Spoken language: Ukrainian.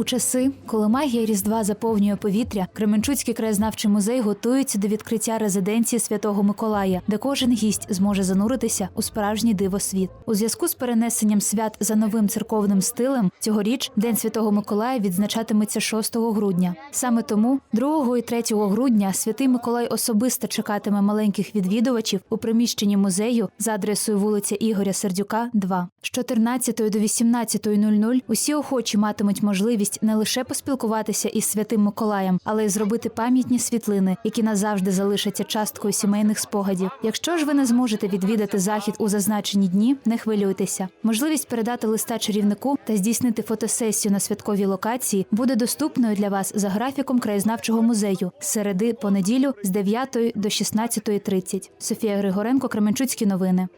У часи, коли магія Різдва заповнює повітря, Кременчуцький краєзнавчий музей готується до відкриття резиденції Святого Миколая, де кожен гість зможе зануритися у справжній дивосвіт. У зв'язку з перенесенням свят за новим церковним стилем, цьогоріч День Святого Миколая відзначатиметься 6 грудня. Саме тому 2 і 3 грудня Святий Миколай особисто чекатиме маленьких відвідувачів у приміщенні музею за адресою вулиця Ігоря Сердюка, 2. З 14 до 18.00 усі охочі матимуть можливість не лише поспілкуватися із святим Миколаєм, але й зробити пам'ятні світлини, які назавжди залишаться часткою сімейних спогадів. Якщо ж ви не зможете відвідати захід у зазначені дні, не хвилюйтеся. Можливість передати листа чарівнику та здійснити фотосесію на святковій локації буде доступною для вас за графіком краєзнавчого музею з середи по неділю з 9 до 16.30. Софія Григоренко, Кременчуцькі новини.